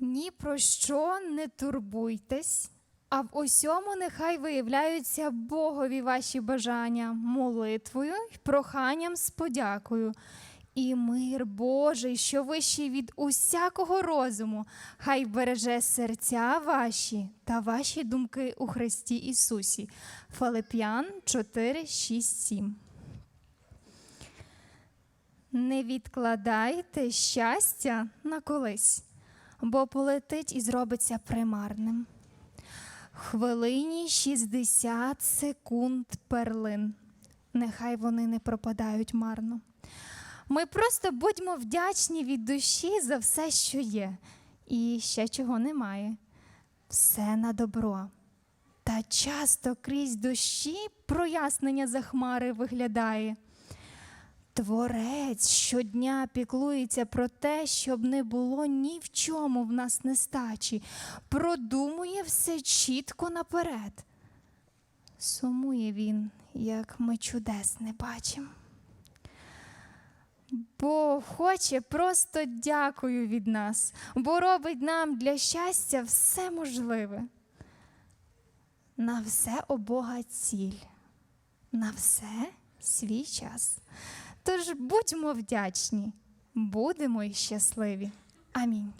Ні про що не турбуйтесь, а в усьому нехай виявляються Богові ваші бажання молитвою й проханням з подякою. І мир Божий, що вищий від усякого розуму, хай береже серця ваші та ваші думки у Христі Ісусі. Филип'ян 4, 6, 7. Не відкладайте щастя на колись, бо полетить і зробиться примарним. Хвилині 60 секунд перлин. Нехай вони не пропадають марно. Ми просто будьмо вдячні від душі за все, що є, і ще чого немає. Все на добро. Та часто крізь дощі прояснення за хмари виглядає. Творець щодня піклується про те, щоб не було ні в чому в нас нестачі, продумує все чітко наперед. Сумує він, як ми чудес не бачимо. Бо хоче просто дякую від нас, бо робить нам для щастя все можливе. На все у Бога ціль, на все свій час. Тож будьмо вдячні, будемо й щасливі. Амінь.